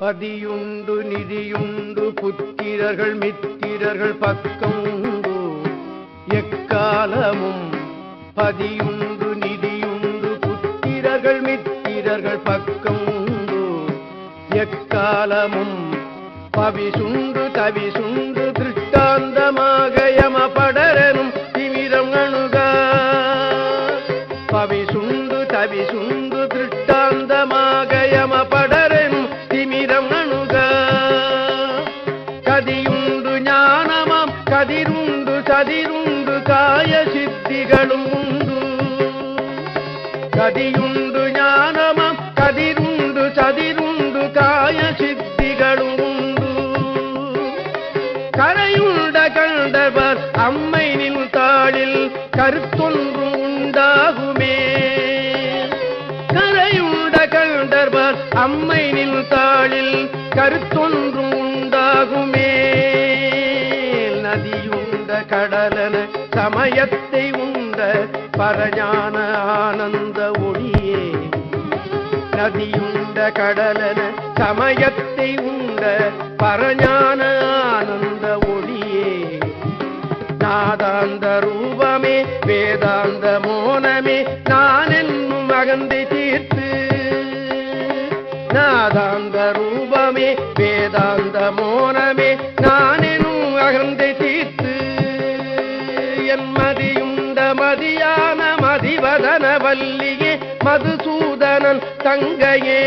பதியுண்டு நிதியுண்டு புத்திரர்கள் மித்திரர்கள் பக்கம் உண்டு. எக்காலமும் பதியுண்டு நிதியுண்டு புத்திரர்கள் மித்திரர்கள் பக்கம் உண்டு. எக்காலமும் பவிசுண்டு தவிசுண்டு திருஷ்டாந்தமாக யமபடரனும் திமிரம் அணுக. பவிசுண்டு தவிசுண்டு கதியுண்டு ஞானமம் கதிருண்டு சதிருண்டு காய சித்திகளும் உண்டு. கரையுண்ட கண்டவர் அம்மை நின் தாளில் கருத்தொன்று உண்டாகுமே. கரையுண்ட கண்டவர் அம்மை நின் தாளில் கருத்தொன்று உண்டாகுமே. நதியுண்ட கடலன சமயத்தை பரஞான ஆனந்த ஒளியே. நதியுண்ட கடலன சமயத்தை உண்ட பரஞான ஆனந்த ஒளியே. நாதாந்த ரூபமே வேதாந்த மோனமே நான் என்னும் அகந்தை தீர்த்து. நாதாந்த ரூபமே வேதாந்த மோனமே நான் என்னும் அகந்தை தீர்த்து. மதிவதன வல்லியே மதுசூதனன் தங்கையே.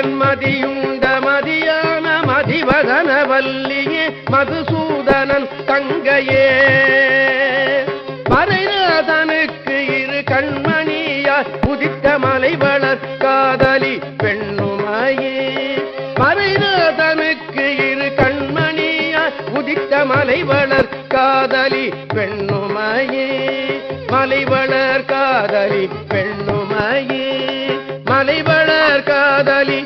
என் மதியுண்ட மதியான மதிவதன வல்லியே மதுசூதனன் தங்கையே. மறைநாதனுக்கு இரு கண்மணியார் உதித்த மலைவளர் காதலி பெண்ணுமாயே. மறைநாதனுக்கு இரு கண்மணியார் உதித்த மலைவளர் காதலி காதலி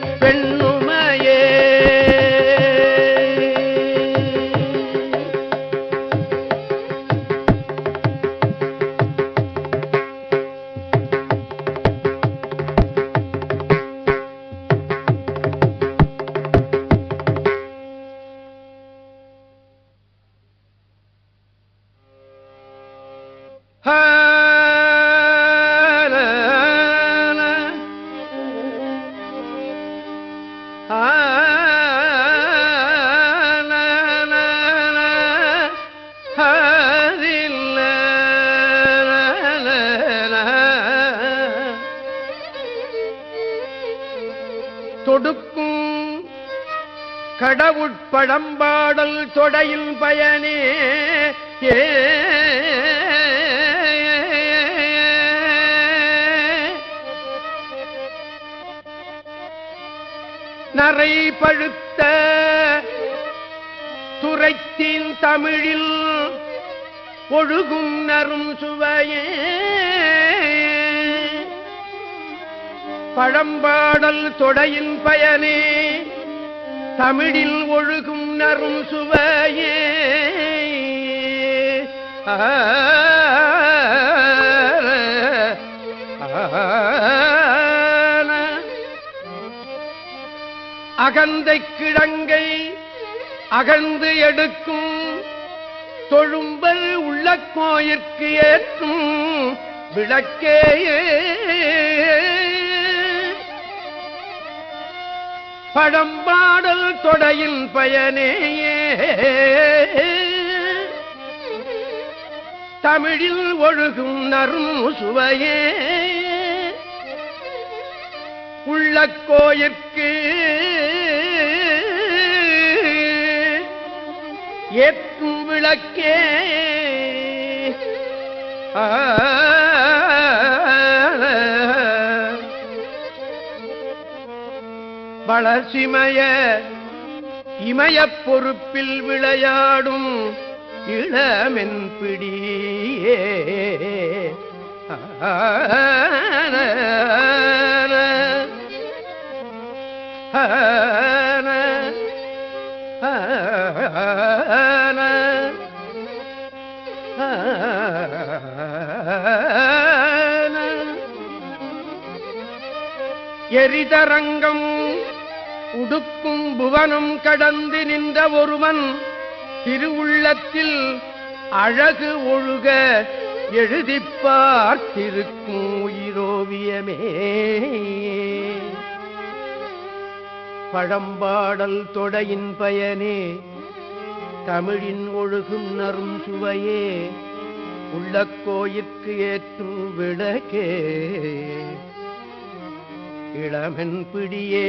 கடவுட்பழம்பாடல் தொடையில் பயனே. ஏ. நரை பழுத்த துரைத்தின் தமிழில் ஒழுகும் நரும் சுவையே. பழம்பாடல் தொடையின் பயனே. தமிழில் ஒழுகும் நரும் சுவையே அகந்தை கிழங்கை அகழ்ந்து எடுக்கும் தொழும்பல் உள்ள கோயிற்கு ஏற்றும் விளக்கேயே பழம்பாடல் தொடையின் பயனேயே. தமிழில் ஒழுகும் நரும் சுவையே உள்ள கோயிற்கு ஏற்றும் விளக்கே. ஆ. வளர்ச்சிமய இமய பொறுப்பில் விளையாடும் இளமென் பிடியே. எரிதரங்கம் புவனம் கடந்து நின்ற ஒருவன் திருவுள்ளத்தில் அழகு ஒழுக எழுதி பார்த்திருக்கும் உயிரோவியமே. பழம்பாடல் தொடையின் பயனே தமிழின் ஒழுகும் நறும் சுவையே உள்ள கோயிற்கு ஏற்றும் விளக்கே. இளமென் பிடியே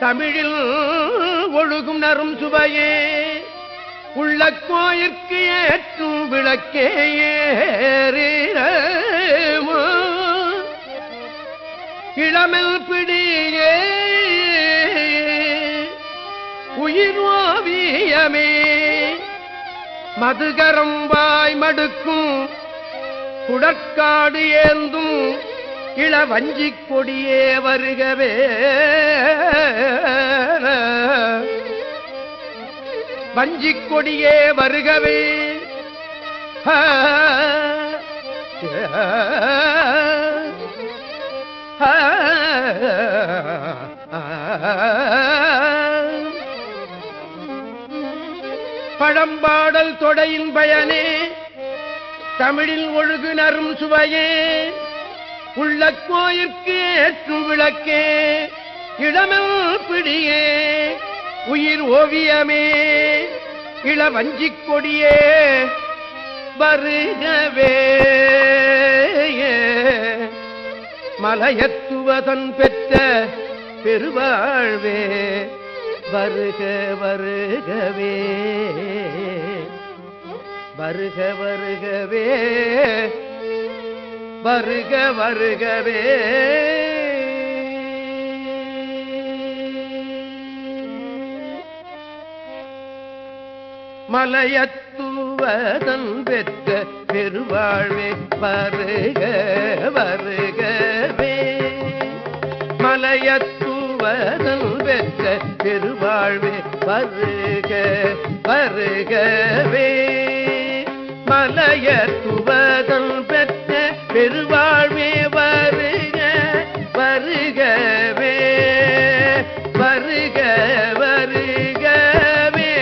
தமிழில் ஒழுகும் நரும் சுவையே. உள்ள கோயிற்கு ஏற்றும் விளக்கே ஏறிடமோ இளமெல் பிடியே. உயிர் ஓவியமே. மதுகரம்பாய் மடுக்கும் குடற்காடு ஏந்தும் இளவஞ்சிக் கொடியே வருகவே. வஞ்சிக் கொடியே வருகவே. பழம்பாடல் தொடையின் பயனே தமிழில் ஒழுகு நரும் சுவையே. உள்ள கோயிற்கு ஏற்று விளக்கே இளமல் பிடியே உயிர் ஓவியமே இளவஞ்சிக் கொடியே வருகவே. மலையத்துவதன் பெற்ற பெருவாழ்வே வருக வருகவே. வருக வருகவே. வருக வருகவே. மலையத்துவதன் பெற்ற பெருவாழ்வே வருக வருகவே. மலையத்துவதன் பெற்ற பெருவாழ்வே வருக வருகவே. மலையத்துவதன் பெற்ற பெருவாழ்வே வருக வருகவே வருக வருகவே.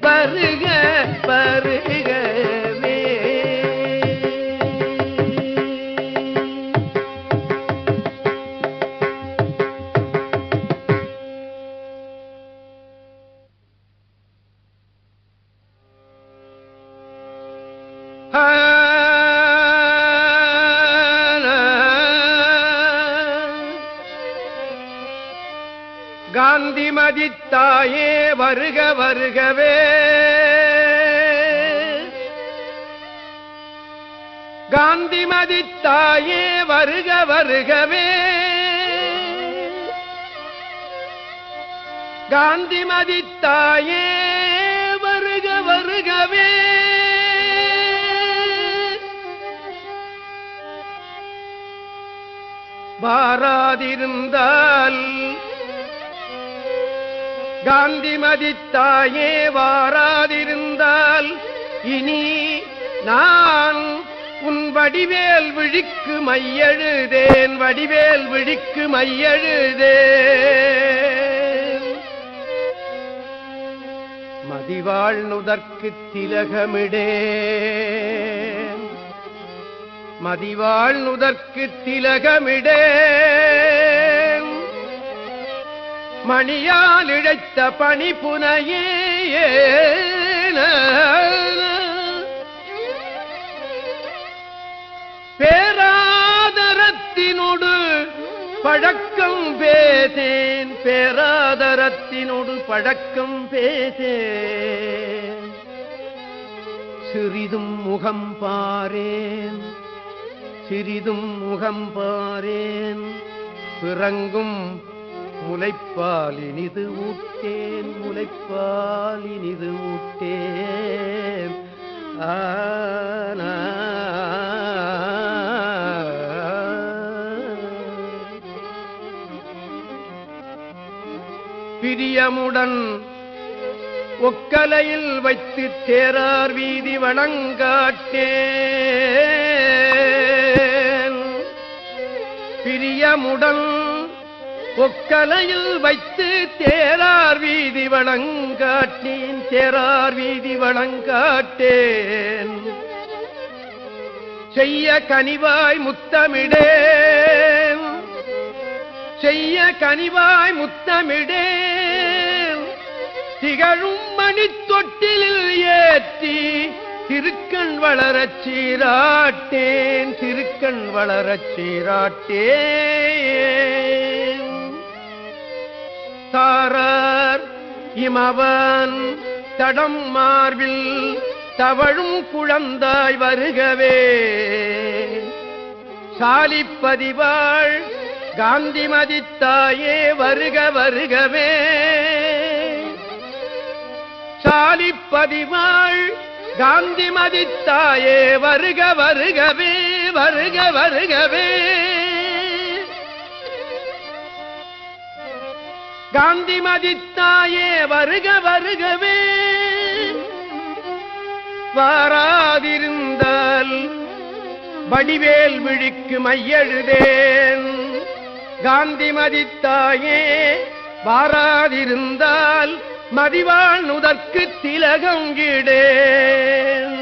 வருக வருகவே. காந்தி மதித்தாயே வருக வருகவே. காந்தி மதித்தாயே வருக வருகவே. காந்தி மதித்தாயே வருக வருகவே. பாராதிருந்தால் காந்திமதி தாயே வாராதிருந்தால் இனி நான் உன் வடிவேல் விழிக்கு மையெழுதேன் வடிவேல் விழிக்கு மையெழுதேன். மதிவாழ் நுதற்கு திலகமிடேன். மதிவாழ் நுதற்கு திலகமிடேன். மணியால் இழைத்த பணி புனையே. பேராதரத்தினோடு பழக்கம் பேசேன். பேராதரத்தினோடு பழக்கம் பேசேன். சிறிதும் முகம் பாரேன். சிறிதும் முகம் பாரேன். பிறங்கும் முலைப்பால் இனிது ஊட்டேன் முலைப்பால் இனிது ஊட்டேன் ஆனா பிரியமுடன் ஒக்கலையில் வைத்து தேரார் வீதி வணங்காட்டேன். பிரியமுடன் ஒக்கலையில் வைத்து தேரார் வீதி வணங்காட்டேன் தேரார் வீதி வணங்காட்டேன். செய்ய கனிவாய் முத்தமிடேன். செய்ய கனிவாய் முத்தமிடேன். திகழும் மணி தொட்டிலில் ஏற்றி திருக்கண் வளரச் சீராட்டேன் திருக்கண் வளரச் சீராட்டேன். தாரார் இமவன் தடம் மார்பில் தவழும் குழந்தாய் வருகவே. சாலிப்பதிவாள் காந்திமதித்தாயே வருக வருகவே. சாலிப்பதிவாள் காந்திமதித்தாயே வருக வருகவே வருக வருகவே. காந்தி மதித்தாயே வருக வருகவே. வாராதிருந்தால் வடிவேல் விழிக்கு மையெழுதேன். காந்திமதித்தாயே வாராதிருந்தால் மதிவாள் நுதற்கு திலகங்கிடேன்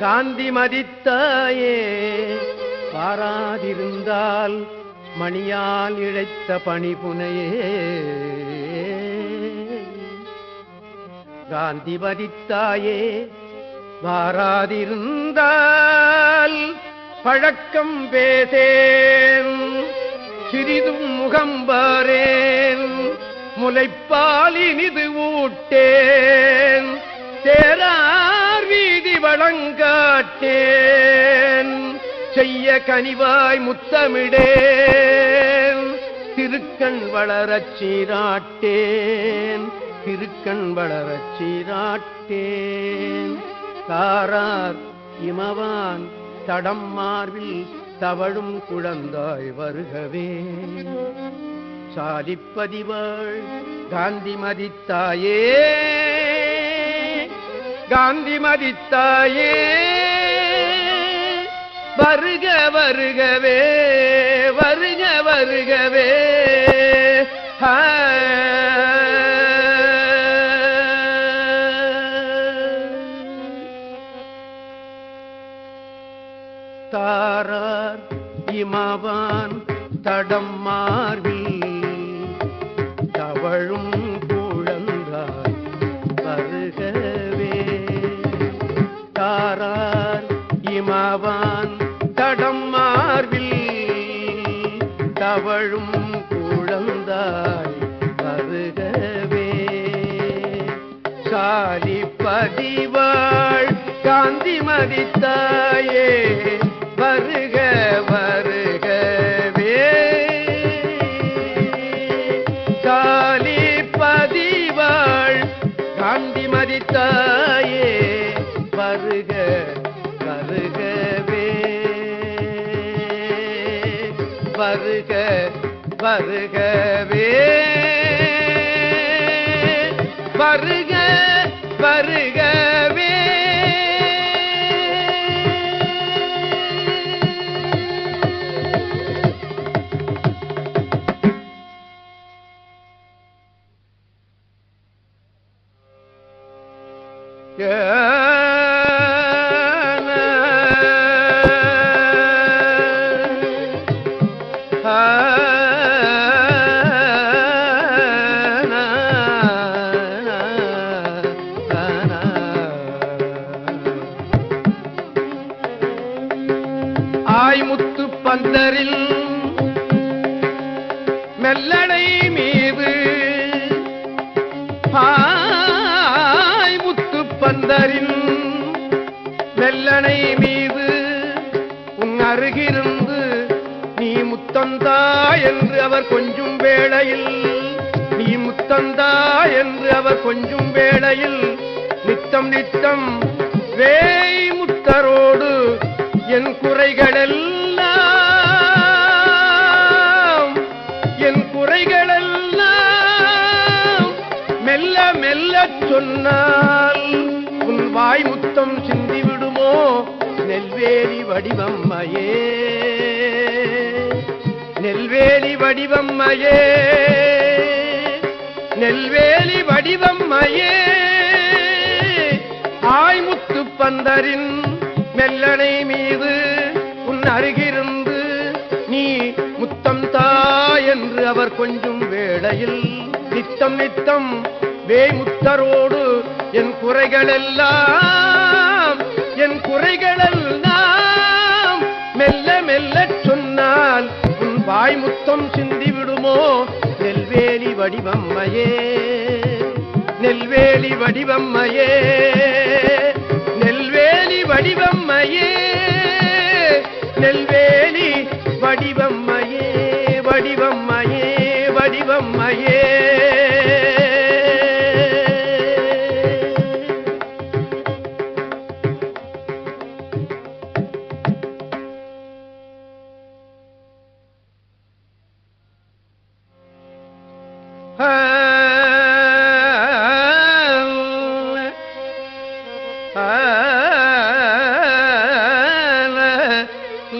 காந்திமதித்தாயே வாராதிருந்தால் மணியால் இழைத்த பணிபுனையே. காந்தி காந்திமதித்தாயே வாராதிருந்தால் பழக்கம் பேசேன் சிறிதும் முகம்பாரேன் முலைப்பால் இனிது ஊட்டேன் தேரார் வீதி வழங்காட்டேன் செய்ய கனிவாய் முத்தமிடேன். திருக்கண் வளரச் சீராட்டேன். திருக்கண் வளரச் சீராட்டேன். தாரார் இமவான் தடம் மார்பில் தவழும் குழந்தாய் வருகவே. சாதிப்பதிவாள் காந்தி மதித்தாயே. காந்தி மதித்தாயே. வருக வருகவே வருக வருகவே. தடம் மார்பில் தவழும் குழந்தாய் வருகவே தாரார் இமவான் தடம் மார்பில் தவழும் குழந்தாய் வருகவே சாலி பதிவாள் காந்தி மதித்தாயே. வருக வருகவே வருக வருகவே ஆய் முத்து பந்தரின் வெள்ளனை மீது உன் அருகிருந்து நீ முத்தந்தா என்று அவர் கொஞ்சும் வேளையில் நீ முத்தந்தா என்று அவர் கொஞ்சும் வேளையில் நித்தம் நித்தம் வேய் முத்தரோடு என் குறைகளெல்லாம் சொன்னால் உன் வாய் முத்தம் சிந்திவிடுமோ நெல்வேலி வடிவம்மையே. நெல்வேலி வடிவம்மையே. நெல்வேலி வடிவம்மையே. ஆய்முத்து பந்தரின் மெல்லனை மீது உன் அருகிருந்து நீ முத்தம் தா என்று அவர் கொஞ்சும் வேளையில் நித்தம் நித்தம் வேமுத்தரோடு என் குறைகளெல்லாம் என் குறைகளெல்லாம் மெல்ல மெல்ல சொன்னால் உன் வாய்முத்தம் சிந்திவிடுமோ நெல்வேலி வடிவம்மையே நெல்வேலி வடிவம்மையே நெல்வேலி வடிவம்மையே நெல்வேலி வடிவம்மையே.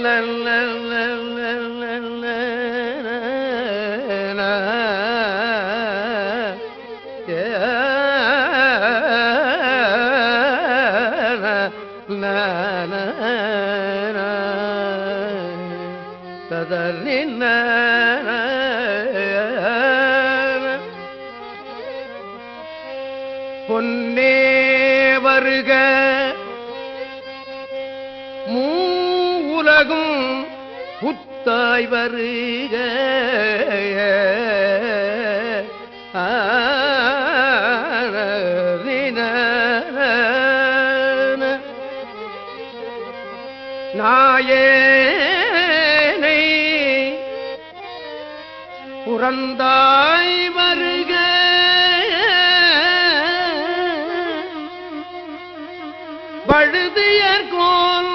la la வருக. நாயனை புறந்தாய் வருக. வழுதியர்கோன்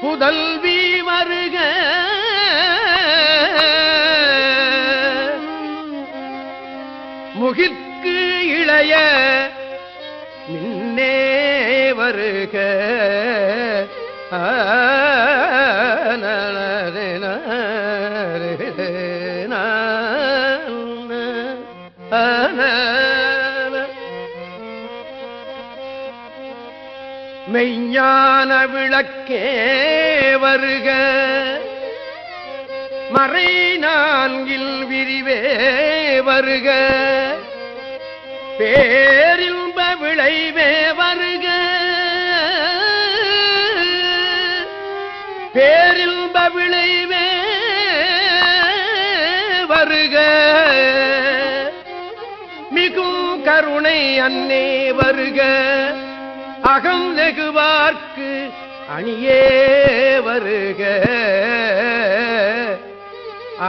புதல்வி வருக. முகிற்கு இளைய மின்னே வருக. மெய்ஞான விளக்கே வருக. மறை நான்கில் விரிவே வருக. பேரின்ப விளைவே வருக. பேரின்ப விளைவே வருக. மிகும் கருணை அன்னே வருக. அகம் நெகுவார்க்கு அணியே வருக.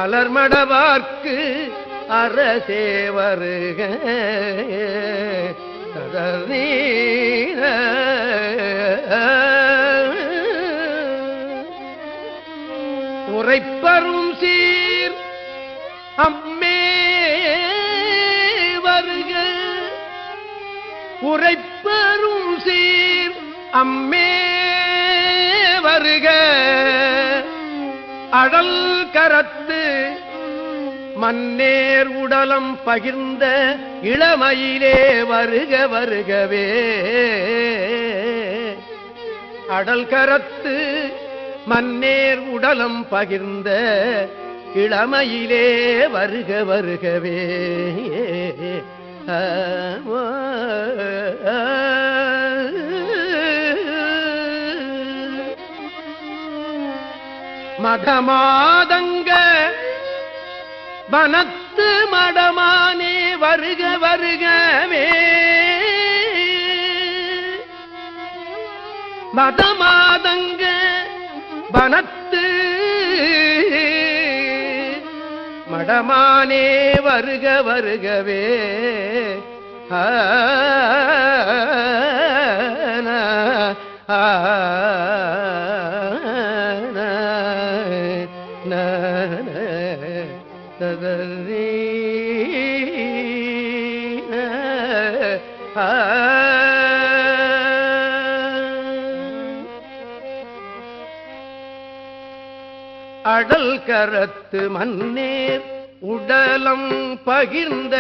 அலர்மடவார்க்கு அரசே வருக. கதர் உரைப்பரும் சீர். அம்மே வருக. உரைப்பரும் சீர். அம்மே வருக. அடல் கரத்து மன்னேர் உடலம் பகிர்ந்த இளமையிலே வருக வருகவே. அடல் கரத்து மன்னேர் உடலம் பகிர்ந்த இளமையிலே வருக வருகவே. மதமாதங்க வனத்து மடமானே வருக வருகவே. மதமாதங்க வனத்து மடமானே வருக வருகவே. ஆ ஆ. அடல் கரத்து மன்னேர் உடலம் பகிர்ந்த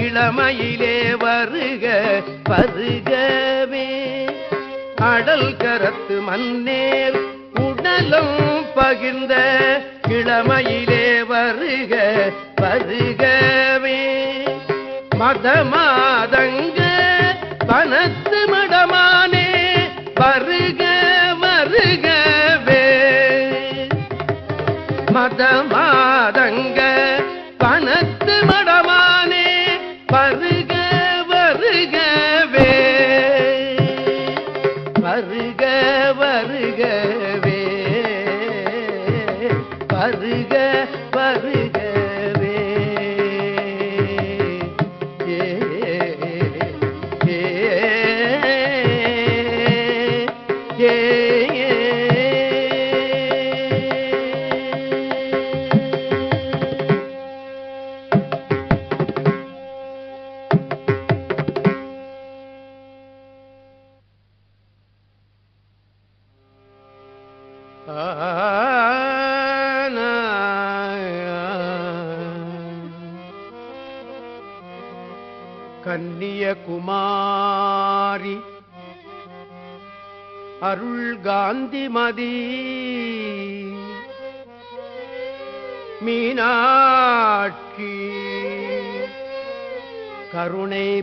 இளமையிலே வருக வருகவே அடல் கரத்து மன்னேர் உடலம் பகிர்ந்த இளமையிலே வருக வருகவே மத மாதங்க பன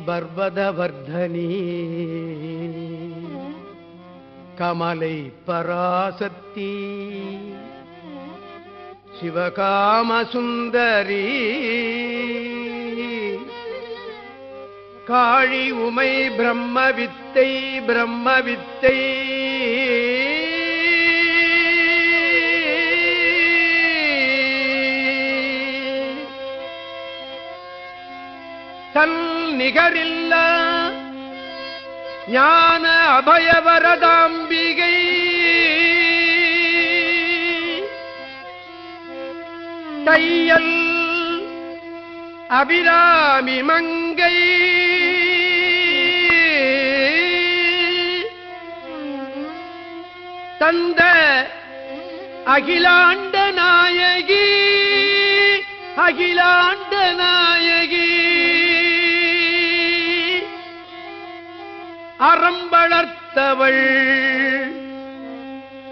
பர்வதவர்தனி. கமலை பராசக்தி. சிவகாமசுந்தரி காழி உமை பிரம்ம வித்தை பிரம்ம வித்தை தன் நிகரில்ல. ஞான அபயவரதாம்பிகை. தையல் அபிராமி மங்கை. தந்த அகிலாண்ட நாயகி. அகிலாண்ட நாயகி. அறம்பளர்த்தவள்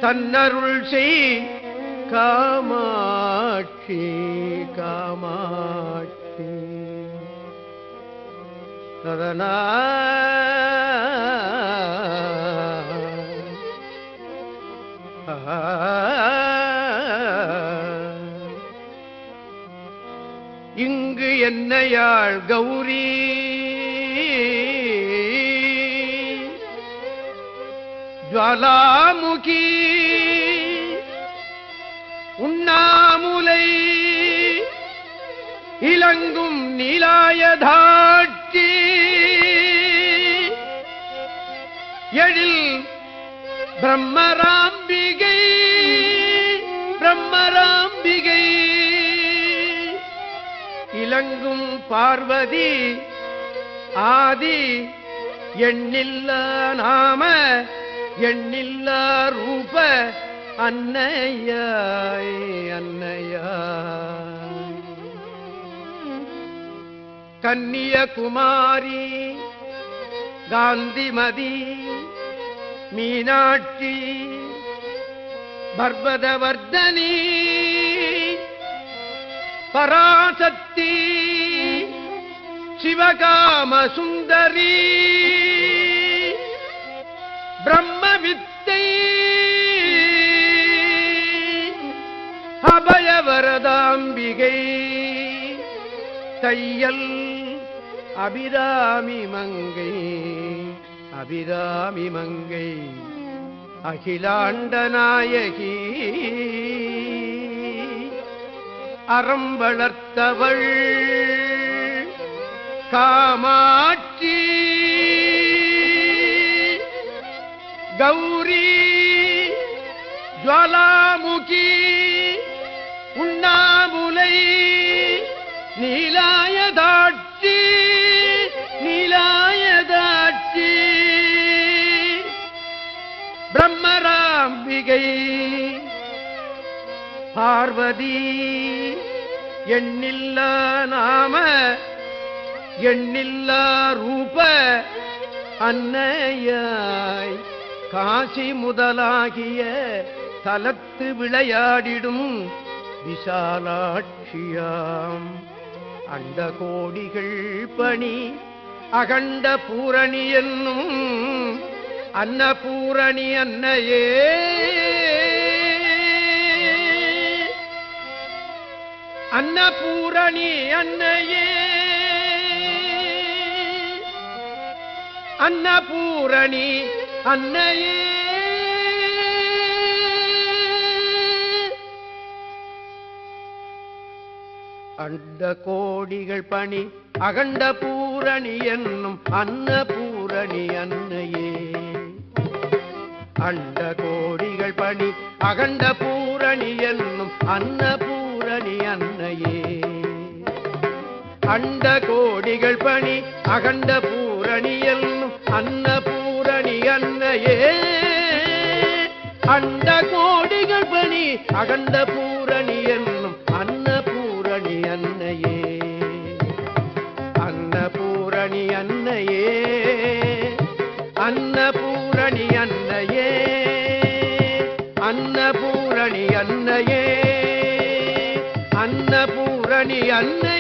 தன்னருள் செய் காமாட்சி காமாட்சி. சதனா இங்கு என்னையாள் கௌரி ஜுவாலாமுகி. உண்ணாமுலை. இலங்கும் நீலாயதாட்சி. எழில் பிரம்மராம்பிகை. பிரம்மராம்பிகை. இலங்கும் பார்வதி ஆதி எண்ணில்ல நாம எண்ணில்லா ரூப அன்னையாய் அன்னையா கன்னியகுமாரி காந்திமதி மீனாட்சி பர்வதவர்தனி பராசக்தி சிவகாம சுந்தரீ பிரம்ம வித்தை அபயவரதாம்பிகை. தையல் அபிராமி மங்கை. அபிராமி மங்கை. அகிலாண்ட நாயகி. அறம் வளர்த்தவள். காமாட்சி கௌரி ஜுவாலாமுகி உண்ணாமுலை நீலாயதாட்சி நீலாயதாட்சி. பிரம்மராம்பிகை பார்வதி எண்ணில்ல நாம எண்ணில்லா ரூப அன்னையாய். காசி முதலாகிய தலத்து விளையாடிடும் விசாலாட்சியாம். அண்ட கோடிகள் பணி அகண்ட பூரணி என்னும் அன்னபூரணி அன்னையே. அன்னபூரணி அன்னையே. அன்னபூரணி அன்னையே. அண்ட கோடிகள் பணி அகண்ட பூரணி என்னும் அன்ன பூரணி அன்னையே. அண்ட கோடிகள் பணி அகண்ட பூரணி என்னும் அன்ன பூரணி அன்னையே. அண்ட கோடிகள் பணி அகண்ட பூரணி என்னும் அன்ன அன்னையே அண்ட கோடிகள் பணி அகண்ட பூரணி என்னும் அன்ன பூரணி அன்னையே. அன்ன பூரணி அன்னையே அன்ன பூரணி அன்னையே அன்ன பூரணி அன்னையே அன்ன பூரணி ததன்ன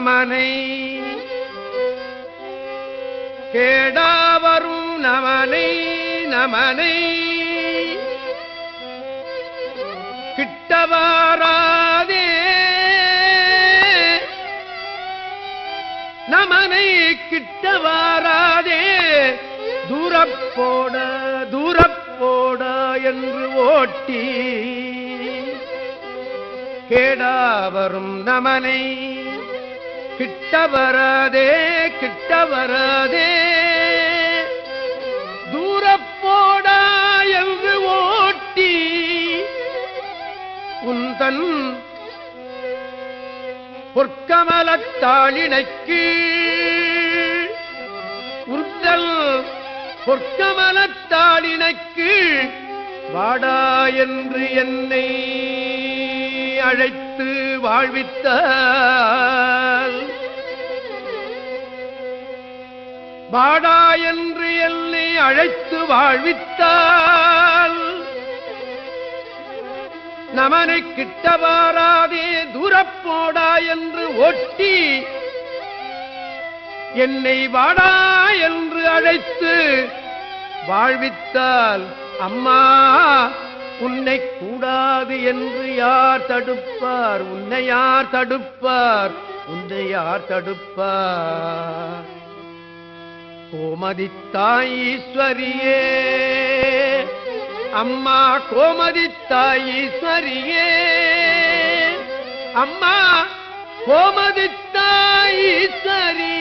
நமனை கேடாவரும் நமனை நமனை கிட்டவாராதே. நமனை கிட்டவாராதே. தூரப்போட தூரப்போட என்று ஓட்டி. கேடாவரும் நமனை கிட்ட வராதே கிட்ட வராதே தூரப்போடா என்று ஓட்டி உந்தன் பொற்கமலத்தாளினைக்கு உர்தல் பொற்கமலத்தாளினைக்கு வாடா என்று என்னை அழைத்து வாழ்வித்தால் வாடா என்று என்னை அழைத்து வாழ்வித்தால் நமனை கிட்ட வாராதே தூரப்போடா என்று ஒட்டி என்னை வாடா என்று அழைத்து வாழ்வித்தால் அம்மா உன்னை கூடாது என்று யார் தடுப்பார்? உன்னை யார் தடுப்பார்? உன்னை யார் தடுப்பார்? கோமதி தாயீஸ்வரியே அம்மா கோமதி தாயீஸ்வரியே அம்மா கோமதி தாயீஸ்வரியே